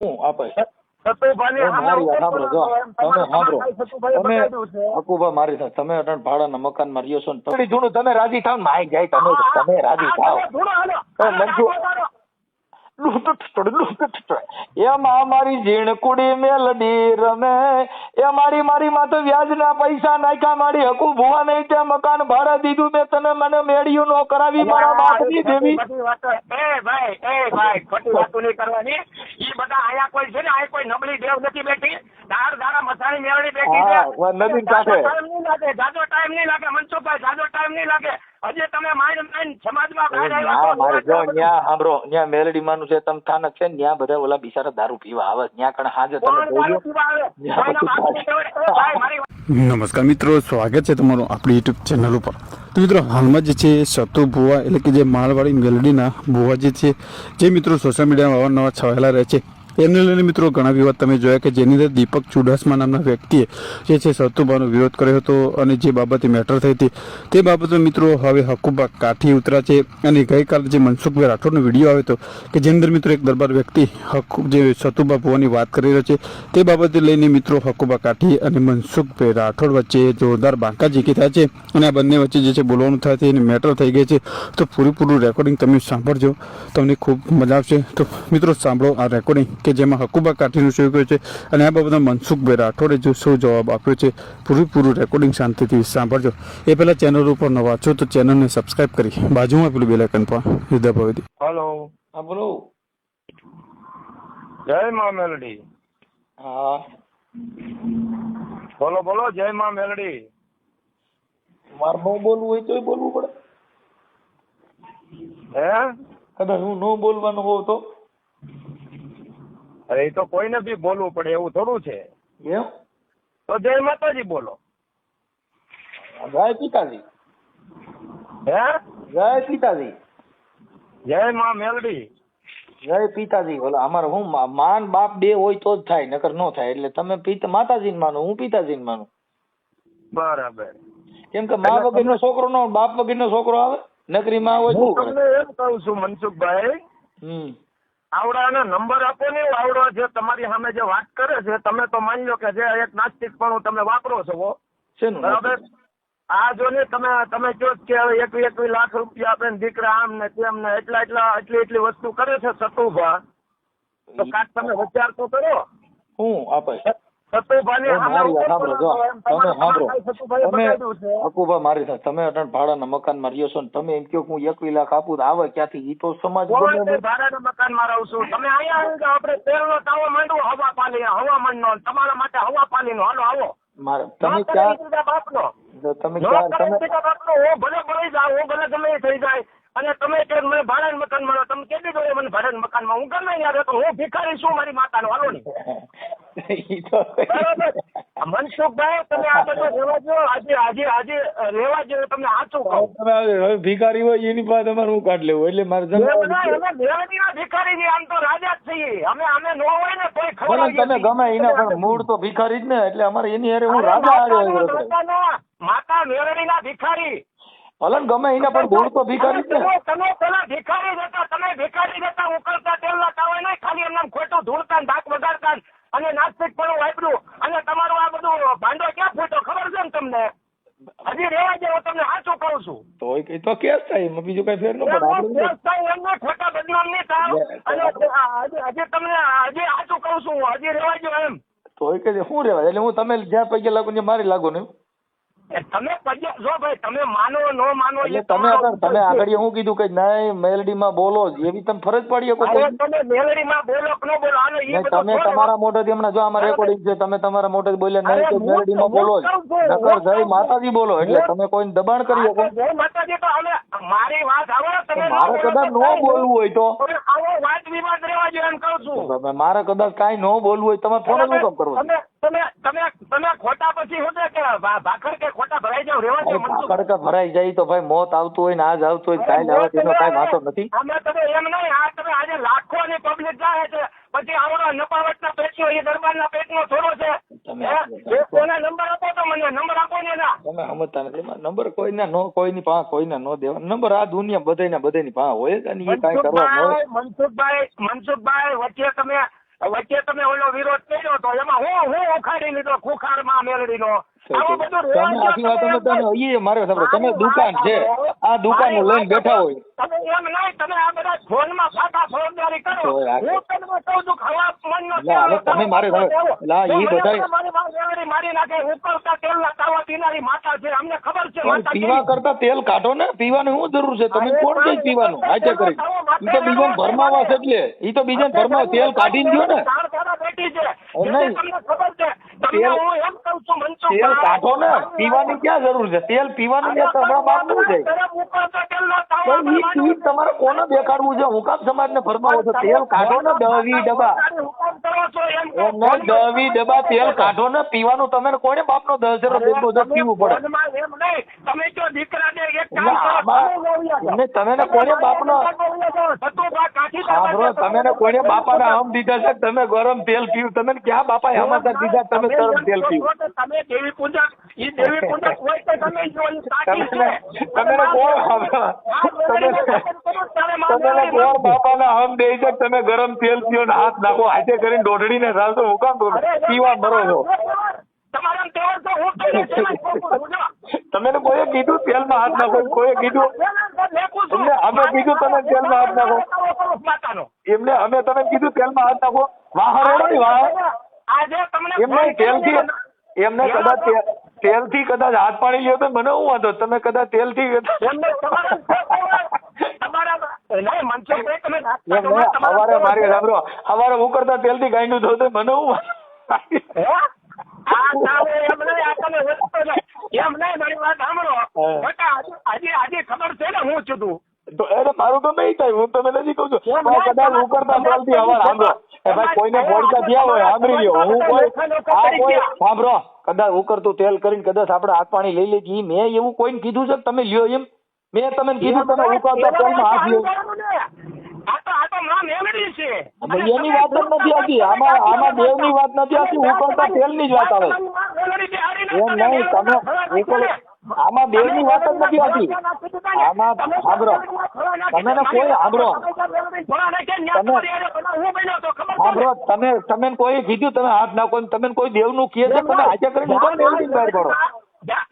હું આપે. ભાડાના મકાનમાં રહ્યો છો ને તમે રાજી થાવ ને માઈ જાય તમે તમે રાજી થાવ. હાલો. એ. મારી ઝીણકુડી મેલડી રમે. એ મારી મારી માં તો વ્યાજના પૈસા નાખ્યા મારી હકુ ભુવા નહીં તે મકાન ભાડે દીધું મેં તને મને મેળ્યું નો કરાવી મારા બાપની દેવી એ ભાઈ એ ભાઈ ખોટી વાતો નહીં કરવાની. ઈ બધા આયા કોઈ છે ને? આય કોઈ નબળી દેવ નથી બેઠી. દાર ધારા મસાણી મેળવી બેઠી છે. નદીન કાંઠે. ટાઈમ નહીં લાગે જાજો ટાઈમ નહીં લાગે મનસુખભાઈ જાજો ટાઈમ નહીં લાગે. હજી તમે માઇન્ડ માઇન્ડ સમાજમાં બહાર આવ્યા મારે જો ન્યા સાંભળો ન્યા મેલડી માનું છે તમ થાનક છે ત્યાં ન્યા બધા ઓલા બિચારા દારૂ પીવા આવે ન્યા કણ હાજે તમે નમસ્કાર મિત્રો સ્વાગત છે તમારું આપણી યુટ્યુબ ચેનલ ઉપર. તો મિત્રો હાલમાં જે છે સતુ ભુવા એટલે કે જે માળવાડી મેલડીના ભુવા જે છે જે મિત્રો સોશિયલ મીડિયામાં અવારનવાર છવાયેલા રહે છે એમને લઈને મિત્રો, ઘણા વિવાદ તમે જોયા કે જેની અંદર દીપક ચુડાસમા નામના વ્યક્તિએ જે છે સતુભાનો વિરોધ કર્યો હતો અને જે બાબતે મેટર થઈ હતી. તે બાબતે મિત્રો, હવે હકુબા કાઠી ઉતરા છે અને ગઈકાલે જે મનસુખભાઈ રાઠોડનો વીડિયો આવ્યો હતો કે જેની અંદર મિત્રો એક દરબાર વ્યક્તિ હકુ, જે સતુભા ભુવાની વાત કરી રહ્યો છે, તે બાબતે લઈને મિત્રો હકુબા કાઠી અને મનસુખભાઈ રાઠોડ વચ્ચે જોરદાર બાંકાઝીકી થાય છે અને આ બંને વચ્ચે જે છે બોલવાનું થાય છે એને મેટર થઈ ગઈ છે. તો પૂરેપૂરું રેકોર્ડિંગ તમે સાંભળજો. તમને ખૂબ મજા આવશે. તો મિત્રો, સાંભળો આ રેકોર્ડિંગ કે જેમાં હકુબા કાઠીનું સહયોગ છે અને આ બાબતમાં મનસુખભાઈ રાઠોડે જો શું જવાબ આપ્યો છે પૂરેપૂરું રેકોર્ડિંગ શાંતિથી સાંભળજો. એ પહેલાં ચેનલ ઉપર નવા છો તો ચેનલને સબસ્ક્રાઇબ કરી. બાજુમાં પેલું બેલાઇકન પણ દબાવી દે હલો હા બોલો. જય મા મેલડી. હા. બોલો બોલો જય મા મેલડી. મારે ન બોલવું હોય તોય બોલવું પડે. હે? કદાચ હું ન બોલવાનું હોઉં તો? અરે એ તો કોઈને બી બોલવું પડે એવું થોડું છે. એમ? તો જય માતાજી બોલો. જય પિતાજી. હે? જય પિતાજી. જય માં મેલડી. જય પિતાજી. ઓલા અમારે હું માન બાપ બે હોય તો જ થાય નકર નો થાય. એટલે તમે પિતા માતાજી માનો હું પિતાજી માનું. બરાબર. કેમ કે મા વગરનો છોકરો નો બાપ વગરનો છોકરો આવે? નકરી માં હોય હું તમને એમ કહું છું મનસુખભાઈ. હમ. આવડાનો નંબર આપો ને આવડો જે તમારી સામે જે વાત કરે છે તમે તો માની લો કે જે એક નાસ્તિક પણ તમે વાપરો છો બરાબર? આ જો ને તમે તમે કહો કે હવે એકવી એકવી લાખ રૂપિયા આપે ને દીકરા આમ ને તેમ ને એટલા એટલા એટલી એટલી વસ્તુ કરે છે સતુભા. તો કાંઈક તમે વિચાર તો કરો હું આપે ભાડાના મકાનમાં રહ્યો છો ને તમે એમ કહો હું એકવી લાખ આપું તો આવે ક્યાંથી? ઈ તો સમાજ ભાડાના મકાન મકાનમાં રહું છું. તમે અહીંયા આવો આપડે તેલ નો તાવો માંડવો હવા પાલી હવામાનનો તમારા માટે હવા પાલીનો હાલો આવો. તમે ક્યાં બાપનો. તમે ક્યાં તમે બાપનો. હું ભલે મળી જાવ હું ભલે ગમે થઈ જાય. અને તમે કે મને મકાન મળો તમે કેટલી જોડે મને ભાડાના મકાનમાં? હું ગમે યાર હું ભિખારી છું મારી હાલો ની. તો બરાબર મનસુખભાઈ તમે આ બધું રહેવા દો. આજે આજે આજે રહેવા દો તમને સાચું કહું. તમે હવે ભિખારી હોય એની પાસે તમારે હું કાઢ લેવું? એટલે મારે છે. ભિખારી આમ તો રાજા જ છીએ. અમે અમે ન હોય ને તોય ભલે તમે ગમે એના પણ મૂળ તો ભિખારી જ ને એટલે અમારે એની હારે હું રાજા. માતાનો, માતા મેરડીના ભિખારી. ભલે ગમે એના પણ મૂળ તો ભિખારી તમે પેલા ભિખારી જતા તમે ભિખારી જતા ઉકળતા તેલના તાવે નહીં ખાલી એમને ખોટું ધૂળતા ને ધાક વગાડતા ને અને નાસ્તિક પણ વાપર્યું. અને તમારું આ બધું ભાંડો ક્યાં ફૂટ્યો? ખબર છે ને તમને? હજી રેવા દે હું તમને સાચું કહું છું. તો એ તો કેસ થાય બીજું કઈ ફેર ન પડે. કેસ થાય એમને ખોટા બદનામ નહીં થાવ. અને હજી તમને હજી સાચું કહું છું હજી રેવા દો એમ. તો એ કે શું રેવા એટલે હું તમે જ્યાં પૈકી લાગુ ને મારી લાગુ ને તમે જો ભાઈ તમે માનો નો માનો એટલે તમે તમે આગળ હું કીધું કે નહીં મેલડીમાં બોલો એવી તમે ફરજ પડી શકો તમે મેલડીમાં બોલો કે ન બોલો આનો એ તમે તમારા મોઢેથી હમણાં જો આમાં રેકોર્ડિંગ છે તમે તમારા મોઢેથી બોલ્યા નહીં કે હું માં બોલો છું, નકર જય માતાજી બોલો એટલે તમે કોઈને દબાણ કરી શકો જય માતાજી તો હવે મારી વાત આવો તમે મારે કદાચ નો બોલવું હોય તો. આવો વાત વિવાદ રહેવા જોઈએ એમ કહું છું. તમે મારે કદાચ કાંઈ ન બોલવું હોય તમારે ફોન જ કામ કરવો. તમે તમે તમે તમે ખોટા પછી શું કે ભાખર કે ખોટા ભરાઈ જાવ રેવા દો મનસુખ. કડકા ભરાઈ જાય તો ભાઈ મોત આવતું હોય ને આજ આવતું હોય કાલે આવે તેનો કાંઈ વાંધો નથી તમે એમ નહીં આ તમે આજે લાખોની પબ્લિક જાય છે પછી આવડો નપાવટના પેટનો એ દરબારના પેટનો થોડો છે તમે હે? આપો. એ કોને નંબર આપો તો મને નંબર આપો ને તમે સમજતા નથી નંબર કોઈના નો કોઈની પાસે કોઈને નો દેવા નંબર આ દુનિયા બધાયના બધાયની પાસે હોય જ અને એ કાંઈ કરવા હોય મનસુખભાઈ મનસુખભાઈ મનસુખભાઈ વચ્ચે તમે વચ્ચે તમે ઓલો વિરોધ કર્યો તો એમાં હું હું ઉખાડી લીધો ખુખારમાં બધું તમે આખી વાત તમે તમે એ મારે સાંભળો. તમે દુકાન છે આ દુકાન લઈને બેઠા હોય. તમે એમ નહીં તમે આ બધા ફોનમાં સાદા ફોજદારી કરો. હું તમને કહું છું ખાવા મનનો લા, તમે મારે લા, એ બધા મારી પીનારી માતા છે. અમને ખબર છે માતા પીવા કરતા તેલ કાઢો ને. પીવાની શું જરૂર છે? તમે કોણ છે પીવાનું? હાચે કરી. ઈ તો બીજાને ભરમાવા છે એટલે. ઈ તો બીજાને ભરમાવ તેલ કાઢીને ગયો ને. નહીં. તમને ખબર છે તેલ- હું એમ કહું છું મનસુખ તેલ કાઢો ને. પીવાની ક્યાં જરૂર છે? તેલ પીવાની ને તમારા છે. ઈ કોને દેખાડવું છે? હું કામ સમાજને ફરમાવો છો તેલ કાઢો ને દવી ડબા ડબ્બા. ડબા ડબ્બા તેલ કાઢો ને પીવાનું તમે કોને બાપનો દસ હજાર બેગનો દસ પીવું પડે. તમે જો દીકરાને એક કામ કરો, તમે ને કોને બાપનો- સાંભળો તમે ને કોઈને બાપાના હમ દીધા છે તમે ગરમ તેલ પીવું તમે ક્યાં બાપાએ હમાસા દીધા તમે ગરમ તેલ પીવું તમે દેવી પૂજક ઈ દેવી પૂજક હોય તો તમે સાચી છે. તમે કોણ તમે તમે કોણ બાપાના હમ દે છે તમે ગરમ તેલ પીઓ ને હાથ નાખો હાથે કરીને દોઢડીને ચાલતો હું કામ પીવા મરો છો. તેલ. તમે કોઈએ કીધું તેલમાં હાથ નાખો? કોઈએ કીધું? અમે કીધું તમે તેલમાં હાથ નાખો. માતાનો. એમને અમે તમે કીધું તેલમાં હાથ નાખો. વાહ રેડો વાહ. આજે તમને એમને તેલથી એમને કદાચ તેલથી કદાચ હાથ પાણી લ્યો તો મને હું વાંધો? તમે કદાચ તેલથી હવારે મારી સાંભળો હવારે હું કરતા તેલથી ગાંડું થયું તો મને? હે? એમ નહીં, મારી વાત સાંભળો. આજે આજે ખબર છે ને હું છું તું. તો એને મારું તો નહીં થાય હું તમે નથી કહું છું. કદાચ હું કરતા તેલથી હવાર સાંભળો એ ભાઈ કોઈને ફોડકા થયા હોય સાંભળી લ્યો. હું કોઈ આ કોઈ સાંભળો કદાચ ઉકળતું તેલ કરીને કદાચ આપણે હાથ પાણી લઈ લેજે મેં એવું કોઈને કીધું છે તમે લ્યો એમ? મેં તમને કીધું તમે ઉકળતા તેલમાં હાથ લ્યો. એની વાત જ નથી આવતી. આમાં આમાં દેવની વાત નથી આવતી. ઉકળતા તેલની જ વાત આવે. એમ નહીં તમે ઉકળ આમાં દેવની વાત જ નથી હોતી. આમાં સાંભળો તમે ને કોઈ સાંભળો સાંભળો તમે તમે કોઈ કીધું તમે હાથ નાખો ને તમે કોઈ દેવનું કહે છે તમે હાજર કરીને બહાર પડો.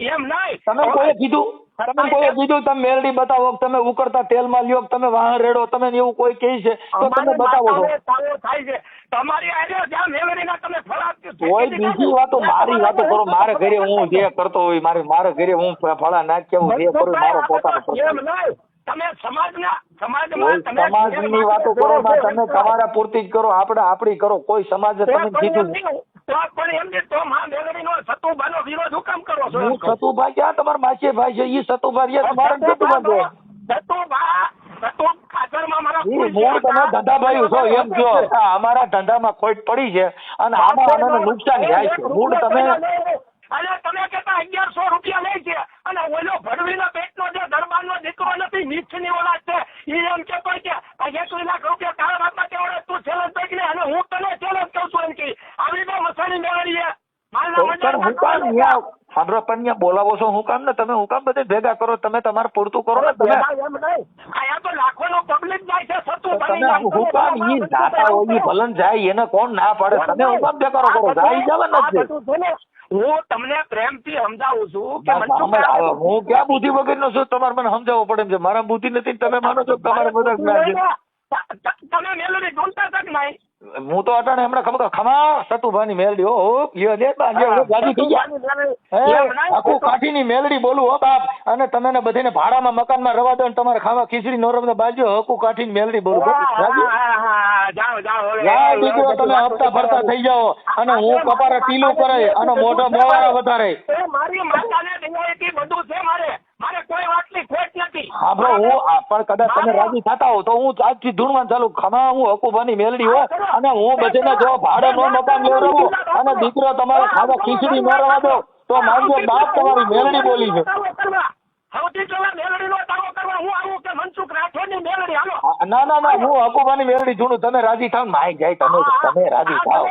એમ નહીં. તમે કોઈ કીધું? તમે કોઈ કીધું તમે મેલડી બતાવો તમે ઉકળતા તેલમાં લ્યો તમે વાહન રેડો તમે એવું કોઈ કહે છે તો તમે બતાવો છો. થાય છે. તમારી તમે કોઈ બીજી વાતો મારી વાતો કરો મારે ઘરે હું જે કરતો હોય મારે મારે ઘરે હું ફળા નાખ્યા હું જે કરું મારો પોતાનો તમે સમાજના સમાજમાં તમે સમાજની વાતો કરો તમે તમારા પૂરતી જ કરો આપણે આપણી કરો. કોઈ સમાજ તમે કીધું પણ તો માં મેલડીનો સતુભાનો વિરોધ હું કામ કરો છો હું સતુભાઈ ક્યાં? તમારા માસી ભાઈ છે ઈ સતુભાઈ છે તમારે સતુભાઈ છે સતુભા સતુ ખાતરમાં મારા ઈ ફૂલ મૂળ છે. ધંધાભાઈ છો એમ જો અમારા ધંધામાં ખોટ પડી છે અને આમાં અમને નુકસાન થાય છે. મૂળ તમે અને તમે કેતા અગિયારસો રૂપિયા લે છે. અને ઓલો ભડવીનો પેટનો જે દરબારનો દીકરો નથી નીચની ઓલાદ છે ઈ એમ કેતો કે એક લાખ રૂપિયા તારા બાપા કેવડે તું ચેલેન્જ કરી અને હું તને ચેલેન્જ કહું છું એમ કે આવી રીતે મસાણી મેળવી છે માલના તો પણ હું કામ ન્યા સાંભળો પણ ન્યા બોલાવો છો હું કામ ને તમે હું કામ બધે ભેગા કરો તમે તમારે પૂરતું કરો ને તમે. આયા તો લાખોનો પબ્લિક જાય છે સતુ તમે હું કામ ઈ જાતા હોય ભલન જાય એને કોણ ના પાડે? તમે હું કામ ભેગા કરો જાય જવા નથી. હું તમને પ્રેમથી સમજાવું છું કે હું ક્યાં બુદ્ધિ વગર નો છું? તમારે મને સમજાવવું પડે એમ છે. મારા બુદ્ધિ નથી તમે માનો છો તમારે બધા જ્ઞાન છે. તમે મેલોડી ઢૂંઢતા હતા કે નહીં? હું તો અટાણે હમણાં ખબર ખમા સતુભાની મેલડી હો લ્યો લ્યો, ગાડી થઈ ગયા. આખું કાઠીની મેલડી બોલું હો બાપ અને તમે ને બધાને ભાડામાં મકાનમાં રવા દો ને તમારે ખાવા ખીચડી નોરમ બાજુ હકુ કાઠીની મેલડી બોલું દીકરો તમે હપ્તા ભરતા થઈ જાઓ અને હું કપારે ટીલું કરે અને મોઢા મોવાળા વધારે મારી માતાને બધું છે મારે મારે કોઈ વાતની ખોટ નથી. સાંભળો હું પણ કદાચ તમે રાજી થતા હો તો હું આજથી ધૂણવાન ચાલુ ખમા હું મેલડી હો અને હું બધાને જો ભાડે નો મકાન લેવડાવું અને દીકરો તમારે ખાવા ખીચડી ન રવા દો તો માનજો બાપ તમારી મેલડી બોલી છે. હું મનસુખ ના ના ના હું હકુભાની મેલડી ધૂણું તમે રાજી થાવ માય જાય તમે તમે રાજી થાવ.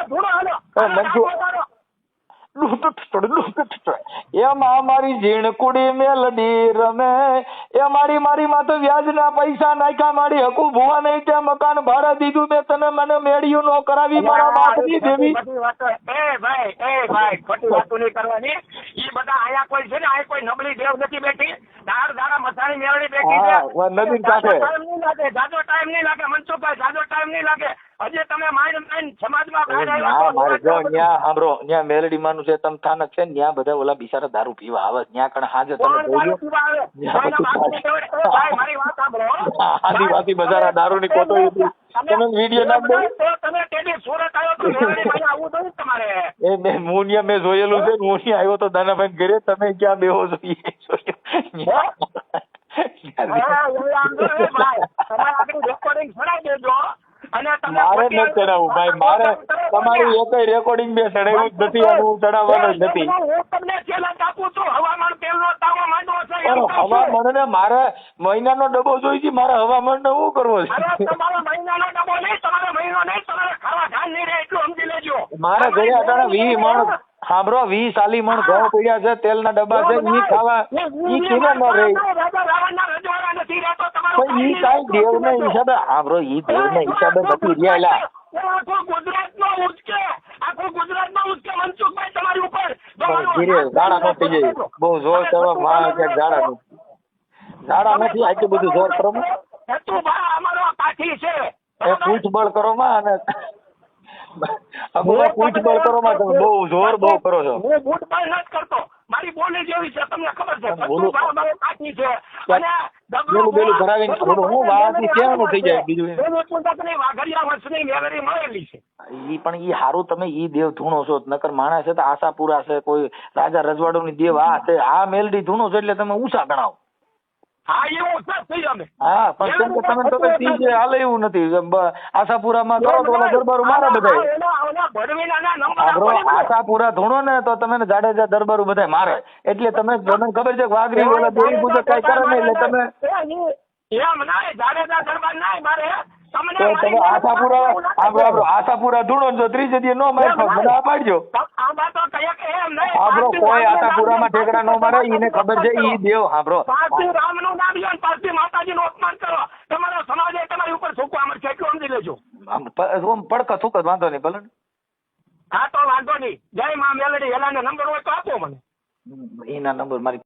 તમે ધૂણો હાલો. એ મંજુ- હાલો. એમાં મારી ઝીણકુડી મેલડી રમે. એ મારી મારી માં તો વ્યાજના પૈસા નાખ્યા. મારી હકુ ભુવા નહીં તે મકાન ભાડે દીધું મેં તને. મને મેળ્યું નો કરાવી મારા બાપની દેવી. વાતો. એ ભાઈ એ ભાઈ ખોટી વાતો નહીં કરવાની. ઈ બધા આયા કોઈ છે ને? આ કોઈ નબળી દેવ નથી બેઠી. દાર દાડા મથાની મેળવી બેઠી છે. કાંઠે. જાજો ટાઈમ નહીં લાગે મનસુખભાઈ જાજો ટાઈમ નહીં લાગે. હજી તમે માઇન્ડ માઇન્ડ સમાજમાં બહાર આવ્યા મારે જો ન્યા સાંભળો ન્યા મેલડી માનું છે તમ થાનક છે ને ન્યા બધા ઓલા બિચારા દારૂ પીવા આવે ન્યા કણ હાજર તમે દારૂ આવે? ભાઈ, મારી વાત સાંભળો. આદિ વાતી બજારા દારૂની કોટો તમે વીડિયો ના બોલ તમે તેડી સુરત આવ્યો તો ભાઈ આવવું તમારે? એ મેં મુનિયા મે જોયેલું છે મુનિયા આવ્યો તો દાનાભાઈ ઘરે તમે ક્યાં બેહો છો? મારે નથી ચડાવવું ભાઈ. મારે તમારી એકય રેકોર્ડિંગ બે ચડાવ્યું જ નથી અને હું ચડાવવાનો જ નથી. હવામાન ને મારે મહિનાનો ડબ્બો જોઈ છે મારે હવામાન ને શું કરવો છે? મારે ગયા અટાણે વીસ મણ સાંભળો વીસ સાલી મણ ઘઉં પડ્યા છે તેલના ડબ્બા છે ઈ ખાવા ઈ કિલો ન રહે. નથી રહેતો તમારો ઈ કાઈ દેવના હિસાબે આવરો ઈ દેવના હિસાબે નથી રહેલા. આખું ગુજરાતમાં ઉચકે. આખું ગુજરાતમાં ઉચકે. મનસુખભાઈ તમારી ઉપર ધીરે ઝાડા ન થઈ જાય બહુ જોર કરવા માં ક્યાંક ઝાડા ન ઝાડા નથી આટલું બધું જોર કરો તું બા અમારો કાઠી છે. એ પૂછબળ કરો માં અને અમુક પૂછબળ કરો માં તમે બહુ જોર બહુ કરો છો. હું બૂટબાઈ નથી કરતો. મારી બોલી જેવી છે તમને ખબર છે બોલું- તું બા અમારો છે. અને બેલું બેલું ભરાવીને થોડું હું વાવાથી કેવાનું થઈ જાય બીજું એમ. એની પુસ્તકની વંશની મેળવી મળેલી છે. ઈ પણ ઈ હારું તમે ઈ દેવ ધૂણો છો નકર માણસ છે તો આશાપુરા છે કોઈ રાજા રજવાડુની દેવ આ છે આ મેલડી ધૂણો છો એટલે તમે ઊંચા ગણાવો. હા એવું સર થઈ અમે. હા પણ તમે તો કઈ તીજે હાલે એવું નથી. આશાપુરામાં કરો તો ઓલા દરબારો મારે બધાય. એના- એના ભરવીનાના નંબર આ બ્રો આપો ને. આશાપુરા ધૂણો ને તો તમે જાડેજા દરબારો બધાય મારે. એટલે તમે તમને ખબર છે વાઘરી ઓલા દેવી પૂજક કઈ કરે એટલે તમે એમ નાય જાડેજા દરબાર નાય મારે. તમે આશાપુરા આપણો આશાપુરા ધૂણો ને જો ત્રીજે દી નો મારી મને પાડજો હાંભળો કોઈ આશાપુરામાં ઠેકડા નો મારે. એને ખબર છે ઈ દેવ. હાંભળો પારસી રામનું નામ લ્યો ને પારસી માતાજીનું અપમાન કરો તમારા સમાજ એ તમારી ઉપર થૂકવા અમર છે એટલું સમજી લેજો. આમ પડકા થૂક જ વાંધો નહીં ભલે. હા તો વાંધો નહીં. જય મા મેલડી એના નંબર હોય તો આપો મને. એના નંબર મારી